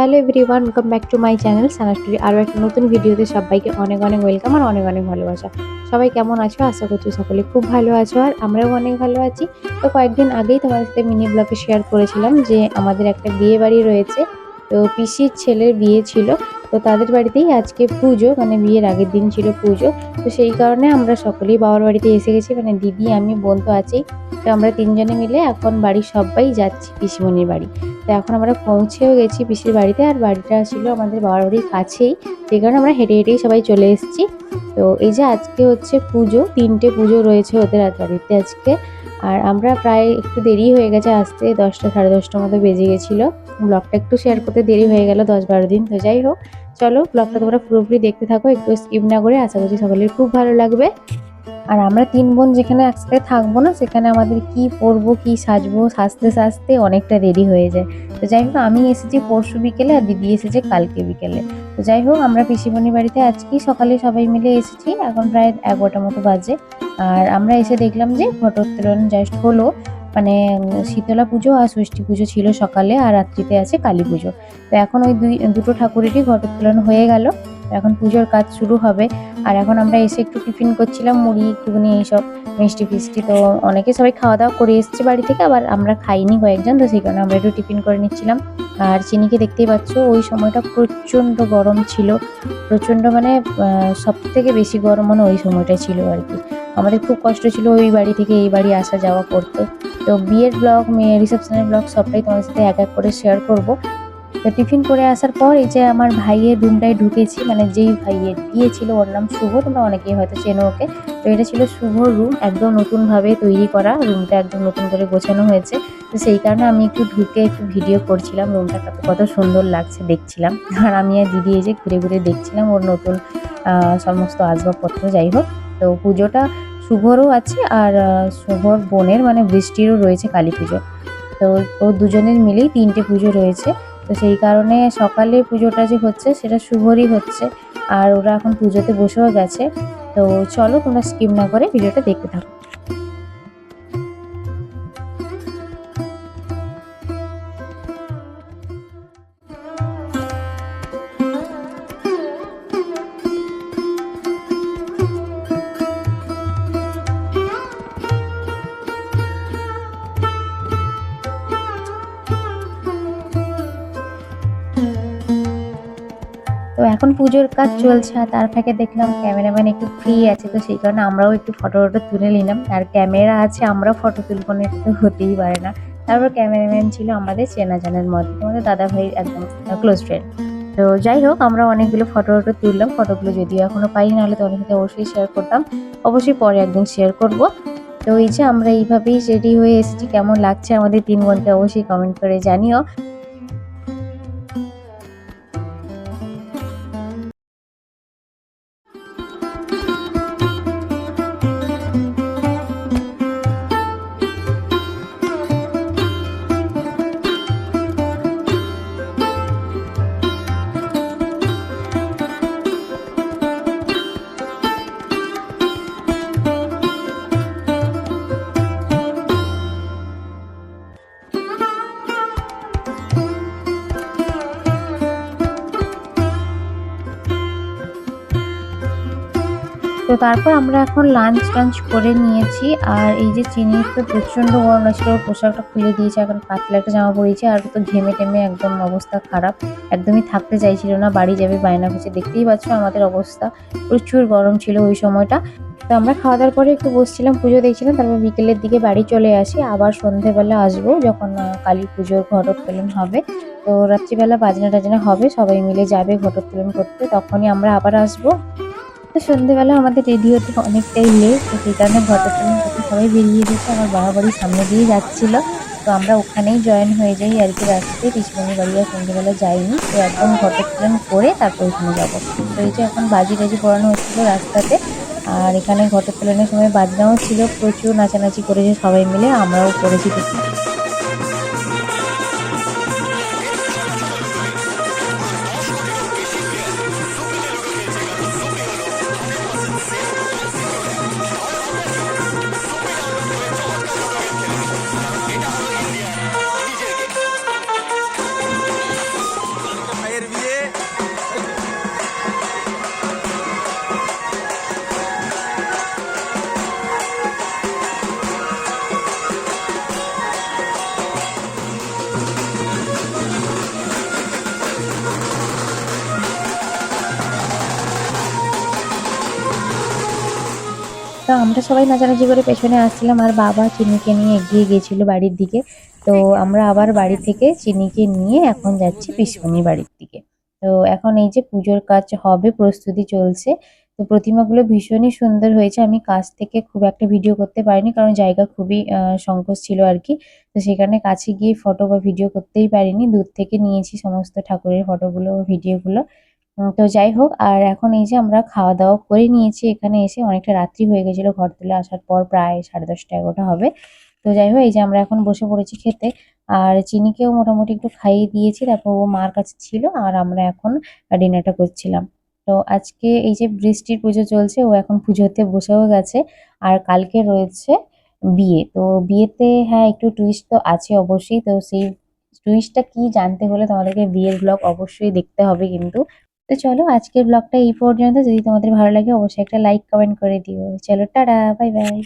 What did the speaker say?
Hello everyone welcome back to my channel সানাস্টুরি আরও একটা নতুন ভিডিওতে সবাইকে অনেক অনেক ওয়েলকাম আর অনেক অনেক ভালোবাসা। সবাই কেমন আছো? আশা করছি সকলে খুব ভালো আছো আর আমরাও অনেক ভালো আছি। তো কয়েকদিন আগেই তোমাদের সাথে মিনি ব্লগে শেয়ার করেছিলাম যে আমাদের একটা বিয়ে বাড়ি রয়েছে। তো পিসির ছেলের বিয়ে ছিল। তো তাদের বাড়িতেই আজকে পুজো মানে বিয়ের আগের দিন ছিল পুজো। তো সেই কারণে আমরা সকলেই বাবার বাড়িতে এসে গেছি। মানে দিদি, আমি, বোন তো আছেই। তো আমরা তিনজনে মিলে এখন বাড়ির সবাই যাচ্ছি পিসিমণির বাড়ি। তো এখন আমরা পৌঁছেও গেছি পিসির বাড়িতে আর বাড়িটা ছিল আমাদের বাবার বাড়ির কাছেই। সেই কারণে আমরা হেঁটে হেঁটেই সবাই চলে এসেছি। তো এই যে আজকে হচ্ছে পুজো, তিনটে পুজো রয়েছে ওদের বাড়িতে আজকে। আর আমরা প্রায় একটু দেরি হয়ে গেছে, আসতে দশটা, সাড়ে দশটার মতো বেজে গেছিল। ব্লগটা একটু শেয়ার করতে দেরি হয়ে গেল দশ, বারো দিন, তো যাই হোক। চলো, ব্লগটা তোমরা পুরোপুরি দেখতে থাকো, একটু স্কিপ না করে আশা করছি সকলের খুব ভালো লাগবে। আর আমরা তিন বোন যেখানে একসাথে থাকব না, সেখানে আমাদের কি পরবো, কি সাজবো, সাজতে সাজতে অনেকটা দেরি হয়ে যায়। তো যাই হোক, আমি এসেছি পরশু বিকেলে আর দিদি এসেছে কালকে বিকেলে। তো যাই হোক, আমরা পিসিমণির বাড়িতে আজকেই সকালে সবাই মিলে এসেছি, এখন প্রায় এগারোটা মতো বাজে। আর আমরা এসে দেখলাম যে ঘটোত্তোলন জাস্ট হলো মানে শীতলা পুজো আর ষষ্ঠী পুজো ছিল সকালে আর রাত্রিতে আছে কালী পুজো। তো এখন ওই দুই, দুটো ঠাকুরেরই ঘটোত্তোলন হয়ে গেল। এখন পুজোর কাজ শুরু হবে। আর এখন আমরা এসে একটু টিফিন করছিলাম, মুড়ি, ঘুগনি এইসব, মিষ্টি ফিষ্টি। তো অনেকে সবাই খাওয়া দাওয়া করে এসছে বাড়ি থেকে, আবার আমরা খাইনি কয়েকজন, তো সেই কারণে আমরা একটু টিফিন করে নিচ্ছিলাম। আর চিনিকে দেখতেই পাচ্ছ, ওই সময়টা প্রচণ্ড গরম ছিল। প্রচণ্ড মানে সব থেকে বেশি গরম মানে ওই সময়টা ছিল আর কি। আমাদের খুব কষ্ট ছিল ওই বাড়ি থেকে এই বাড়ি আসা যাওয়া করতে। তো বিয়ের ব্লগ, মেয়ে রিসেপশনের ব্লগ সবটাই তোমার সাথে এক এক করে শেয়ার করব। তো টিফিন করে আসার পর এই যে আমার ভাইয়ের রুমটায় ঢুকেছি মানে যেই ভাইয়ের বিয়ে ছিল, ওর নাম শুভ, তোমরা অনেকেই হয়তো চেনো ওকে। তো এটা ছিল শুভ রুম, একদম নতুনভাবে তৈরি করা, রুমটা একদম নতুন করে গোছানো হয়েছে। তো সেই কারণে আমি একটু ঢুকে একটু ভিডিও করছিলাম, রুমটা কত কত সুন্দর লাগছে দেখছিলাম। আর আমি আর দিদি এই যে ঘুরে ঘুরে দেখছিলাম ওর নতুন সমস্ত আসবাবপত্র, যাই হোক। তো পুজোটা শুভরও আছে আর শুভর বোনের মানে বৃষ্টিরও রয়েছে কালী পুজো। তো ও দুজনের মিলেই তিনটে পুজো রয়েছে। তো সেই কারণে সকালে পুজোটা যে হচ্ছে সেটা শুভরই হচ্ছে। আর ওরা এখন পুজোতে বসেও গেছে। তো চলো তোমরা স্কিপ না করে ভিডিওটা দেখতে থাকো। এখন পুজোর কাজ চলছে তার ফাঁকে দেখলাম ক্যামেরাম্যান একটু ফ্রি আছে, তো সেই কারণে আমরাও একটু ফটো টটো তুলে নিলাম। আর ক্যামেরা আছে, আমরাও ফটো তুলবো না একটু হতেই পারে না। তারপর ক্যামেরাম্যান ছিল আমাদের চেনা জানার মধ্যে আমাদের দাদা ভাই একদম ক্লোজ ফ্রেন্ড তো যাই হোক, আমরা অনেকগুলো ফটো টটো তুললাম ফটোগুলো যদিও এখনও পাই নাহলে তো অনেক সাথে অবশ্যই শেয়ার করতাম। অবশ্যই পরে একদিন শেয়ার করব। তো এই যে আমরা এইভাবেই রেডি হয়ে এসেছি, কেমন লাগছে আমাদের তিন বোনকে অবশ্যই কমেন্ট করে জানিও। তো তারপর আমরা এখন লাঞ্চ টাঞ্চ করে নিয়েছি। আর এই যে চিনি তো প্রচণ্ড গরম লাগছিল, ওর পোশাকটা খুলে দিয়েছে, এখন পাতলা একটা জামা পরিয়েছে আর তো ঘেমে টেমে একদম অবস্থা খারাপ, একদমই থাকতে চাইছিল না, বাড়ি যাবে, বায়না হচ্ছে দেখতেই পাচ্ছ আমাদের অবস্থা, প্রচুর গরম ছিল ওই সময়টা। তো আমরা খাওয়া দাওয়ার পরে একটু বসছিলাম, পুজো দেখছিলাম, তারপর বিকেলের দিকে বাড়ি চলে আসি, আবার সন্ধেবেলা আসব, যখন কালী পুজোর ঘটোত্তোলন হবে। তো রাত্রিবেলা বাজনা টাজনা হবে, সবাই মিলে যাবে ঘটোত্তোলন করতে, তখনই আমরা আবার আসব। তো সন্ধ্যেবেলা আমাদের রেডি হতে অনেকটাই লেট তো সেই কারণে করতে সবাই বেরিয়ে গেছে, আমার বাবা বাড়ির সামনে দিয়ে যাচ্ছিল। তো আমরা ওখানেই জয়েন হয়ে যাই আর কি রাস্তায় পিসিমণি বাড়ি আর সন্ধ্যেবেলা যাইনি, তো একদম ঘটোত্তোলন করে তারপর ওখানে যাব। তো এই যে এখন বাজি টাজি পড়ানো হচ্ছিল রাস্তাতে, আর এখানে ঘটোত্তোলনের সময় বাজনাও ছিল, প্রচুর নাচানাচি করেছে সবাই মিলে, আমরাও করেছি। তো আমরা সবাই নাচানাচি করে পেছনে আসছিলাম আর বাবা চিনিকে নিয়ে এগিয়ে গিয়েছিল বাড়ির দিকে। তো আমরা আবার বাড়ি থেকে চিনিকে নিয়ে এখন যাচ্ছি পিসমণির বাড়ির দিকে। তো এখন এই যে পুজোর কাজ হবে, প্রস্তুতি চলছে। তো প্রতিমাগুলো ভীষণই সুন্দর হয়েছে। আমি কাছ থেকে খুব একটা ভিডিও করতে পারিনি কারণ জায়গা খুবই সংকোচ ছিল আর কি। তো সেখানে কাছে গিয়ে ফটো বা ভিডিও করতেই পারিনি। দূর থেকে নিয়েছি সমস্ত ঠাকুরের ফটোগুলো ভিডিওগুলো তো যাই হোক, আর এখন এই যে আমরা খাওয়া দাওয়া করে নিয়েছি, এখানে এসে অনেকটা রাত্রি হয়ে গেছিল, ঘর তুলে আসার পর প্রায় সাড়ে দশটা এগারোটা হবে। তো যাই হোক, এই যে আমরা এখন বসে পড়েছি খেতে, আর চিনিকেও মোটামুটি একটু খাইয়ে দিয়েছি, তারপর ও মার কাছে ছিল, আর আমরা এখন ডিনারটা করছিলাম। তো আজকে এই যে বৃষ্টির পুজো চলছে, ও এখন পুজোতে বসেও গেছে, আর কালকে রয়েছে বিয়ে। তো বিয়েতে হ্যাঁ একটু টুইস্ট তো আছে অবশ্যই, তো সেই টুইস্টটা কি জানতে হলে তোমাদেরকে বিয়ের ব্লগ অবশ্যই দেখতে হবে কিন্তু। তো চলো আজকের ব্লগটা এই পর্যন্ত। যদি তোমাদের ভালো লাগে, অবশ্যই একটা লাইক কমেন্ট করে দিও। চলো, টাটা বাই বাই